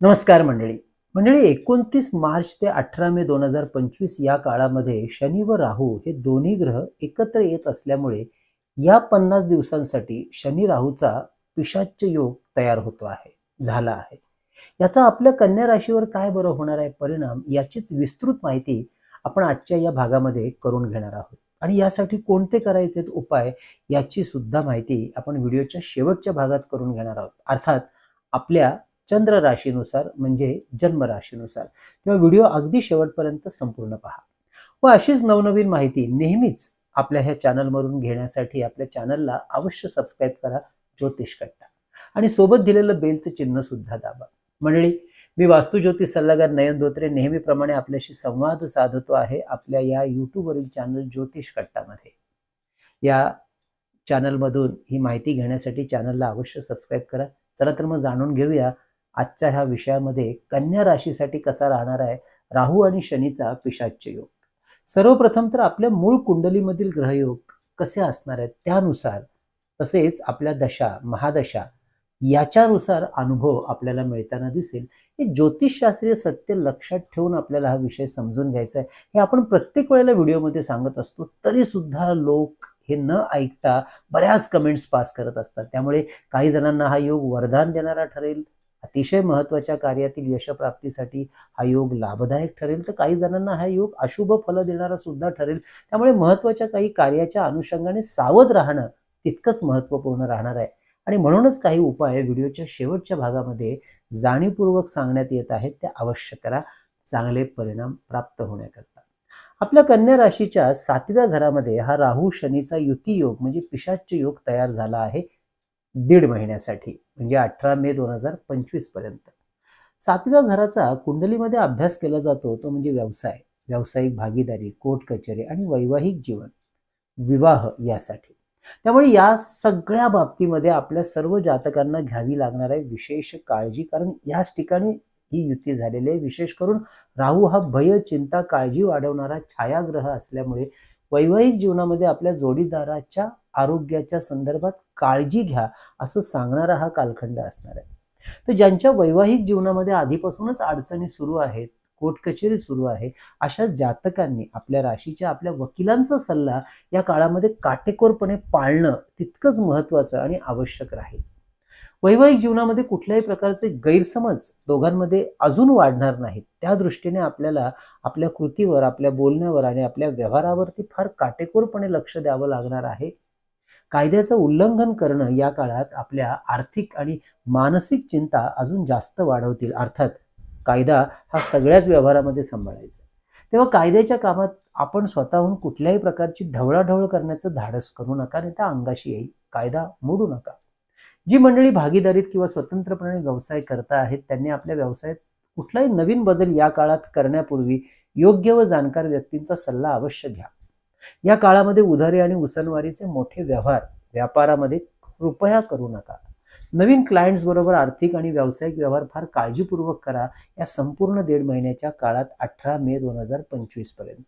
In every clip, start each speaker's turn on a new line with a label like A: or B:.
A: नमस्कार मंडळी. मंडळी एकोणतीस मार्च ते अठरा मे दोन हजार पंचवीस या काळामध्ये शनी व राहू हे दोन्ही ग्रह एकत्र येत असल्यामुळे या पन्नास दिवसांसाठी शनी राहूचा पिशाच्य योग तयार होतो आहे झाला आहे. याचा आपल्या कन्या राशीवर काय बरं होणार आहे परिणाम याचीच विस्तृत माहिती आपण आजच्या या भागामध्ये करून घेणार आहोत. आणि यासाठी कोणते करायचे उपाय याची सुद्धा माहिती आपण व्हिडिओच्या शेवटच्या भागात करून घेणार आहोत. अर्थात आपल्या चंद्र राशीनुसार म्हणजे जन्म राशीनुसार तेव्हा व्हिडिओ अगदी शेवटपर्यंत संपूर्ण पहा. व अशीच नवनवीन माहिती नेहमीच आपल्या ह्या चॅनलवरून घेण्यासाठी आपल्या चॅनलला अवश्य सबस्क्राईब करा ज्योतिष कट्टा. आणि सोबत दिलेलं बेलचं चिन्ह सुद्धा दाबा. मंडळी मी वास्तुज्योतिष सल्लागार नयन धोत्रे नेहमीप्रमाणे आपल्याशी संवाद साधतो आहे आपल्या या यूट्यूबवरील चॅनल ज्योतिष कट्टामध्ये. या चॅनलमधून ही माहिती घेण्यासाठी चॅनलला अवश्य सबस्क्राईब करा. चला तर मग जाणून घेऊया आजच्या ह्या विषयामध्ये कन्या राशीसाठी कसा राहणार आहे? राहू आणि शनीचा पिशाच्य योग. सर्वप्रथम तर आपल्या मूळ कुंडलीमधील ग्रहयोग कसे असणार आहेत त्यानुसार तसेच आपल्या दशा महादशा याच्यानुसार अनुभव आपल्याला मिळताना दिसेल. हे ज्योतिषशास्त्रीय सत्य लक्षात ठेवून आपल्याला हा विषय समजून घ्यायचा आहे. हे आपण प्रत्येक वेळेला व्हिडिओमध्ये सांगत असतो तरी सुद्धा लोक हे न ऐकता बऱ्याच कमेंट्स पास करत असतात. त्यामुळे काही जणांना हा योग वरदान देणारा ठरेल. अतिशय महत्त्वाच्या कार्यातील यशप्राप्तीसाठी हा योग लाभदायक ठरेल. तर काही जणांना हा योग अशुभ फल देणारा सुद्धा ठरेल. त्यामुळे महत्त्वाच्या काही कार्याच्या अनुषंगाने सावध राहणं तितकंच महत्त्वपूर्ण राहणार आहे. आणि म्हणूनच काही उपाय व्हिडिओच्या शेवटच्या भागामध्ये जाणीवपूर्वक सांगण्यात येत आहेत. ते अवश्य करा. चांगले परिणाम प्राप्त होण्याकरता. आपल्या कन्या राशीच्या सातव्या घरामध्ये हा राहू शनीचा युती योग म्हणजे पिशाच्य योग तयार झाला आहे. दीड महिन्यासाठी म्हणजे अठरा मे दोन हजार पंचवीसपर्यंत. सातव्या घराचा कुंडलीमध्ये अभ्यास केला जातो तो म्हणजे व्यवसाय व्यावसायिक भागीदारी कोर्ट कचेरी आणि वैवाहिक जीवन विवाह यासाठी. त्यामुळे या सगळ्या बाबतीमध्ये आपल्या सर्व जातकांना घ्यावी लागणार आहे विशेष काळजी कारण याच ठिकाणी ही युती झालेली आहे. विशेष करून राहू हा भय चिंता काळजी वाढवणारा छायाग्रह असल्यामुळे वैवाहिक जीवनामध्ये आपल्या जोडीदाराच्या आरोग्याच्या संदर्भात काळजी घ्या असं सांगणारा हा कालखंड असणार आहे. तर ज्यांच्या वैवाहिक जीवनामध्ये आधीपासूनच अडचणी सुरू आहेत कोर्ट कचेरी सुरू आहे अशा जातकांनी आपल्या राशीच्या आपल्या वकिलांचा सल्ला या काळामध्ये काटेकोरपणे पाळणं तितकंच महत्वाचं आणि आवश्यक राहील. वैवाहिक जीवनामध्ये कुठल्याही प्रकारचे गैरसमज दोघांमध्ये अजून वाढणार नाहीत. त्या दृष्टीने आपल्याला आपल्या कृतीवर आपल्या बोलण्यावर आणि आपल्या व्यवहारावरती फार काटेकोरपणे लक्ष द्यावं लागणार आहे. कायद्याचं उल्लंघन करणं या काळात आपल्या आर्थिक आणि मानसिक चिंता अजून जास्त वाढवतील. अर्थात कायदा हा सगळ्याच व्यवहारामध्ये सांभाळायचा. तेव्हा कायद्याच्या कामात आपण स्वतःहून कुठल्याही प्रकारची ढवळाढवळ करण्याचं धाडस करू नका आणि त्या अंगाशी येईल. कायदा मोडू नका. जी मंडळी भागीदारीत किंवा स्वतंत्रपणे व्यवसाय करता आहेत त्यांनी आपल्या व्यवसायात कुठलाही नवीन बदल या काळात करण्यापूर्वी योग्य व जाणकार व्यक्तींचा सल्ला अवश्य घ्या. या काळामध्ये उधारी आणि उसनवारीचे मोठे व्यवहार व्यापारामध्ये कृपया करू नका. नवीन क्लायंट्स बरोबर आर्थिक आणि व्यावसायिक व्यवहार फार काळजीपूर्वक करा या संपूर्ण दीड महिन्याच्या काळात अठरा मे दोन हजार पंचवीसपर्यंत.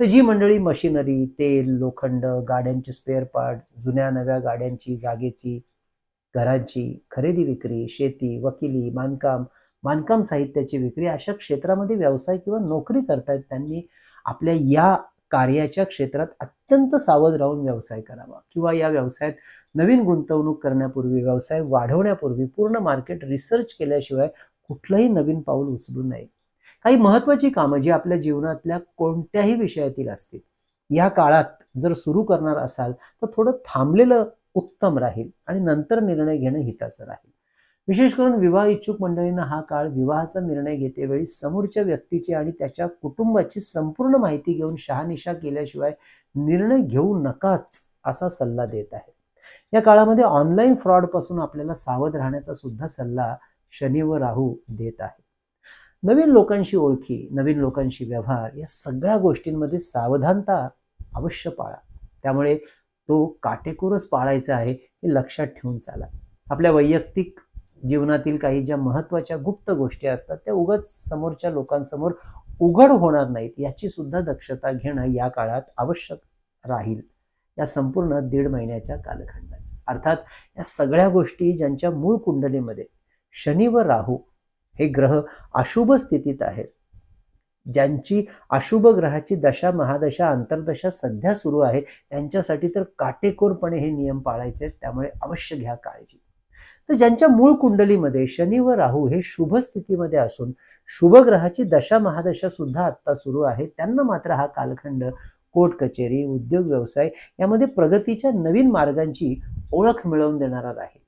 A: तर जी मंडळी मशिनरी तेल लोखंड गाड्यांचे स्पेअर पार्ट जुन्या नव्या गाड्यांची जागेची घरांची खरेदी विक्री शेती वकिली बांधकाम बांधकाम साहित्याची विक्री अशा क्षेत्रामध्ये व्यवसाय किंवा नोकरी करतायत त्यांनी आपल्या या कार्याच्या क्षेत्रात अत्यंत सावध राहून व्यवसाय करावा. किंवा या व्यवसायात नवीन गुंतवणूक करण्यापूर्वी व्यवसाय वाढवण्यापूर्वी पूर्ण मार्केट रिसर्च केल्याशिवाय कुठलंही नवीन पाऊल उचलू नये. काही महत्वाची कामं जी आपल्या जीवनातल्या कोणत्याही विषयातील असतील या काळात जर सुरू करणार असाल तर थोडं थांबलेलं उत्तम राहील आणि नंतर निर्णय घेणं हिताचं राहील. विशेष करून विवाह इच्छुक मंडळींना हा काळ विवाहाचा निर्णय घेतेवेळी समोरच्या व्यक्तीची आणि त्याच्या कुटुंबाची संपूर्ण माहिती घेऊन शहानिशा केल्याशिवाय निर्णय घेऊ नकाच असा सल्ला देत आहे. या काळामध्ये ऑनलाईन फ्रॉडपासून आपल्याला सावध राहण्याचा सुद्धा सल्ला शनी व राहू देत आहे. नवीन लोकांशी ओळखी नवीन लोकांशी व्यवहार या सगळ्या गोष्टींमध्ये सावधानता अवश्य पाळा. त्यामुळे तो काटेकोरच पाळायचा आहे हे लक्षात ठेवून चाला. आपल्या वैयक्तिक जीवनातील काही ज्या महत्त्वाच्या गुप्त गोष्टी असतात त्या उगाच समोरच्या लोकांसमोर उघड होणार नाहीत याची सुद्धा दक्षता घेणं या काळात आवश्यक राहील. या संपूर्ण दीड महिन्याच्या कालखंडात. अर्थात या सगळ्या गोष्टी ज्यांच्या मूळ कुंडलीमध्ये शनी व राहू हे ग्रह अशुभ स्थितीत आहेत. ज्यांची अशुभ ग्रहाची दशा महादशा अंतर्दशा सध्या सुरू आहे त्यांच्यासाठी तर काटेकोरपणे हे नियम पाळायचे आहेत त्यामुळे अवश्य घ्या काळजी. तर ज्यांच्या मूळ कुंडलीमध्ये शनी व राहू हे शुभ स्थितीमध्ये असून शुभ ग्रहाची दशा महादशा सुद्धा आत्ता सुरू आहे. त्यांना मात्र हा कालखंड कोर्ट कचेरी उद्योग व्यवसाय यामध्ये प्रगतीच्या नवीन मार्गांची ओळख मिळवून देणारा राहील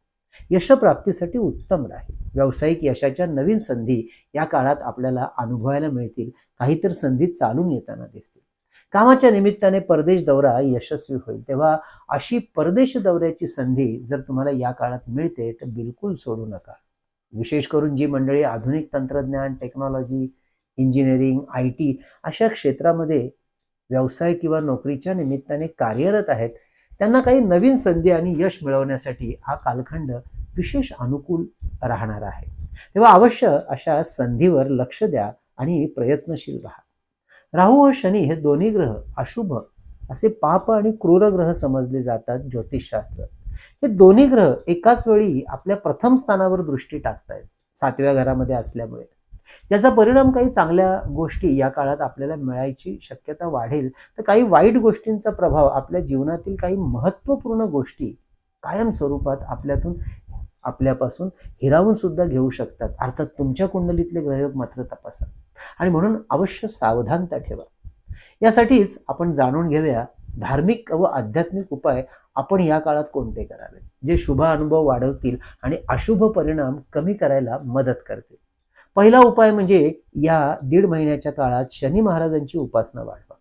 A: यशप्राप्तीसाठी उत्तम राहील. व्यावसायिक यशाच्या नवीन संधी या काळात आपल्याला अनुभवायला मिळतील. काही तर संधी चालून येताना दिसतील. कामाच्या निमित्ताने परदेश दौरा यशस्वी होईल. तेव्हा अशी परदेश दौऱ्याची संधी जर तुम्हाला या काळात मिळते तर बिलकुल सोडू नका. विशेष करून जी मंडळी आधुनिक तंत्रज्ञान टेक्नॉलॉजी इंजिनिअरिंग आय टी अशा क्षेत्रामध्ये व्यवसाय किंवा नोकरीच्या निमित्ताने कार्यरत आहेत त्यांना काही नवीन संधी आणि यश मिळवण्यासाठी हा कालखंड विशेष अनुकूल राहणार आहे. तेव्हा अवश्य अशा संधीवर लक्ष द्या आणि प्रयत्नशील राहा. राहू व शनी हे दोन्ही ग्रह अशुभ असे पाप आणि क्रूर ग्रह समजले जातात ज्योतिषशास्त्र. हे दोन्ही ग्रह एकाच वेळी आपल्या प्रथम स्थानावर दृष्टी टाकतायत सातव्या घरामध्ये असल्यामुळे. त्याचा परिणाम काही चांगल्या गोष्टी या काळात आपल्याला मिळायची शक्यता वाढेल तर काही वाईट गोष्टींचा प्रभाव आपल्या जीवनातील काही महत्त्वपूर्ण गोष्टी कायम स्वरूपात आपल्यातून आपल्यापासून हिरावून सुद्धा घेऊ शकतात. अर्थात तुमच्या कुंडलीतले ग्रहयोग मात्र तपासा. आणि म्हणून अवश्य सावधानता ठेवा. यासाठीच आपण जाणून घेऊया धार्मिक व आध्यात्मिक उपाय आपण या काळात कोणते करावे? जे शुभ अनुभव वाढवतील आणि अशुभ परिणाम कमी करायला मदत करतील. पहिला उपाय म्हणजे या दीड महिन्याच्या काळात शनी महाराजांची उपासना वाढवा.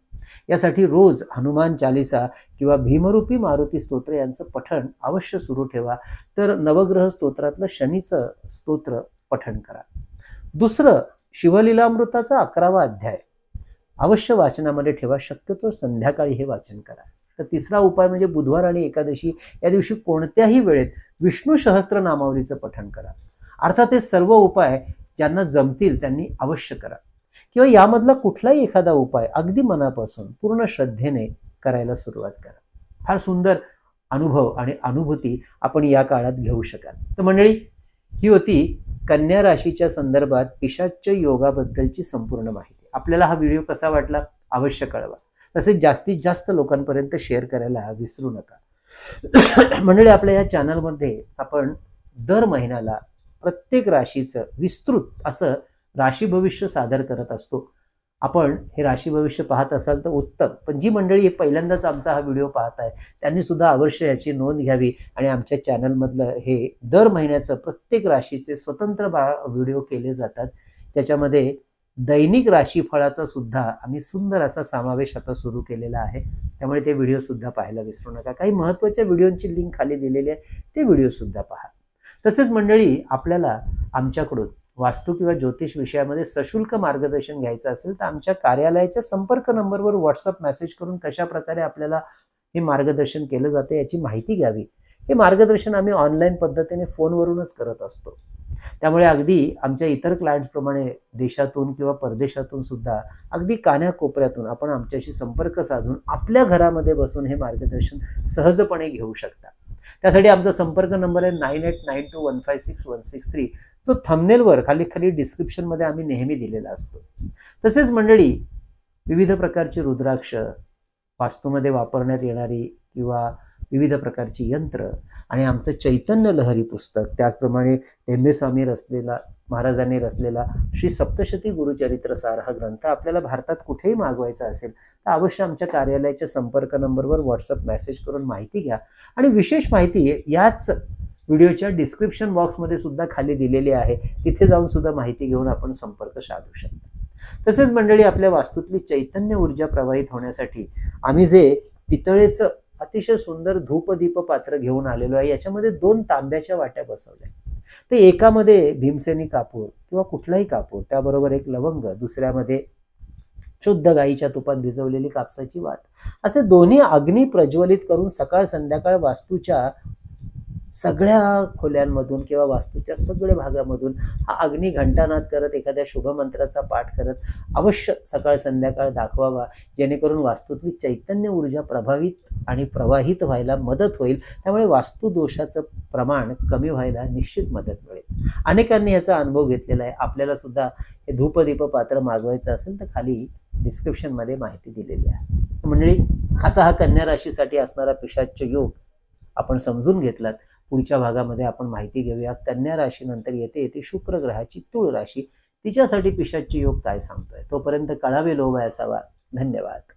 A: यासाठी रोज हनुमान चालिसा किंवा भीमरूपी मारुती स्तोत्र यांचं पठण अवश्य सुरू ठेवा. तर नवग्रह स्तोत्रातलं शनीचं स्तोत्र पठण करा. दुसरं शिवलीलामृताचा अकरावा अध्याय. अवश्य वाचनामध्ये ठेवा शक्यतो संध्याकाळी हे वाचन करा. तर तिसरा उपाय म्हणजे बुधवार आणि एकादशी या दिवशी कोणत्याही वेळेत विष्णू सहस्त्र नामावलीचं पठण करा. अर्थात हे सर्व उपाय ज्यांना जमतील त्यांनी अवश्य करा. किंवा यामधला कुठलाही एखादा उपाय अगदी मनापासून पूर्ण श्रद्धेने करायला सुरुवात करा. फार सुंदर अनुभव आणि अनुभूती आपण या काळात घेऊ शकाल. तर मंडळी ही होती कन्या राशीच्या संदर्भात पिशाच्य योगाबद्दलची संपूर्ण माहिती. आपल्याला हा व्हिडिओ कसा वाटला अवश्य कळवा. तसेच जास्तीत जास्त लोकांपर्यंत शेअर करायला विसरू नका. मंडळी आपल्या या चॅनलमध्ये आपण दर महिन्याला प्रत्येक राशीचं विस्तृत असं राशी भविष्य सादर करत असतो. आपण हे राशी भविष्य पाहत असाल तर उत्तम. पण जी मंडळी पहिल्यांदाच आमचा हा व्हिडिओ पाहत आहे त्यांनी सुद्धा अवश्य याची नोंद घ्यावी आणि आमच्या चॅनलमधलं हे दर महिन्याचं प्रत्येक राशीचे स्वतंत्र बा व्हिडिओ केले जातात. त्याच्यामध्ये दैनिक राशीफळाचा सुद्धा आम्ही सुंदर असा समावेश आता सुरू केलेला आहे. त्यामुळे ते व्हिडिओ सुद्धा पाहायला विसरू नका. काही महत्त्वाच्या व्हिडिओची लिंक खाली दिलेली आहे ते व्हिडिओ सुद्धा पहा. तसेच मंडळी आपल्याला आमच्याकडून वास्तू किंवा ज्योतिष विषयामध्ये सशुल्क मार्गदर्शन घ्यायचं असेल तर आमच्या कार्यालयाच्या संपर्क नंबरवर व्हॉट्सअप मेसेज करून कशा प्रकारे आपल्याला हे मार्गदर्शन केलं जातं याची माहिती घ्यावी. हे मार्गदर्शन आम्ही ऑनलाईन पद्धतीने फोनवरूनच करत असतो. त्यामुळे अगदी आमच्या इतर क्लायंट्सप्रमाणे देशातून किंवा परदेशातून सुद्धा अगदी कान्याकोपऱ्यातून आपण आमच्याशी संपर्क साधून आपल्या घरामध्ये बसून हे मार्गदर्शन सहजपणे घेऊ शकता. त्यासाठी आमचा संपर्क नंबर आहे nine eight nine two one five six one six three जो थंबनेलवर खाली खाली डिस्क्रिप्शनमध्ये आम्ही नेहमी दिलेला असतो. तसेच मंडळी विविध प्रकारची रुद्राक्ष वास्तूमध्ये वापरण्यात येणारी किंवा विविध प्रकारची यंत्र आणि आमचं चैतन्य लहरी पुस्तक त्याचप्रमाणे टेंबेस्वामी रचलेला महाराजांनी रचलेला श्री सप्तशती गुरुचरित्र सार हा ग्रंथ आपल्याला भारतात कुठेही मागवायचा असेल तर अवश्य आमच्या कार्यालयाच्या संपर्क नंबरवर व्हॉट्सअप मेसेज करून माहिती घ्या. आणि विशेष माहिती याच व्हिडिओच्या डिस्क्रिप्शन बॉक्समध्ये सुद्धा खाली दिलेली आहे. तिथे जाऊन सुद्धा माहिती घेऊन आपण संपर्क साधू शकता. तसेच मंडळी आपल्या वास्तूतली चैतन्य ऊर्जा प्रवाहित होण्यासाठी आम्ही जे पितळेचं अतिशय सुंदर धूपदीप पात्र घेऊन आलेलो आहे याच्यामध्ये दोन तांब्याच्या वाट्या बसवल्या ते एकामध्ये भीमसेनी कापूर किंवा कुठलाही कापूर त्याबरोबर एक लवंग दुसऱ्यामध्ये शुद्ध गाईच्या तुपात भिजवलेली कापसाची वात. असे दोन्ही अग्नी प्रज्वलित करून सकाळ संध्याकाळ वास्तूच्या सगळ्या खोल्यांमधून किंवा वास्तूच्या सगळ्या भागामधून हा अग्नी घंटानाद करत एखाद्या शुभमंत्राचा पाठ करत अवश्य सकाळ संध्याकाळ दाखवावा जेणेकरून वास्तूतली चैतन्य ऊर्जा प्रभावित आणि प्रवाहित व्हायला मदत होईल. त्यामुळे वास्तू दोषाचं प्रमाण कमी व्हायला निश्चित मदत मिळेल. अनेकांनी याचा अनुभव घेतलेला आहे. आपल्याला सुद्धा हे धूपदीप पात्र मागवायचं असेल तर खाली डिस्क्रिप्शनमध्ये माहिती दिलेली आहे. मंडळी असा हा कन्या राशीसाठी असणारा पिशाच्य योग आपण समजून घेतलात. पुढच्या भागामध्ये आपण माहिती घेऊया. कन्या राशीनंतर येते येते शुक्र ग्रहाची तुळ राशी. तिच्यासाठी पिशाची योग काय सांगतोय? तोपर्यंत कळावे लोभ असावा. धन्यवाद.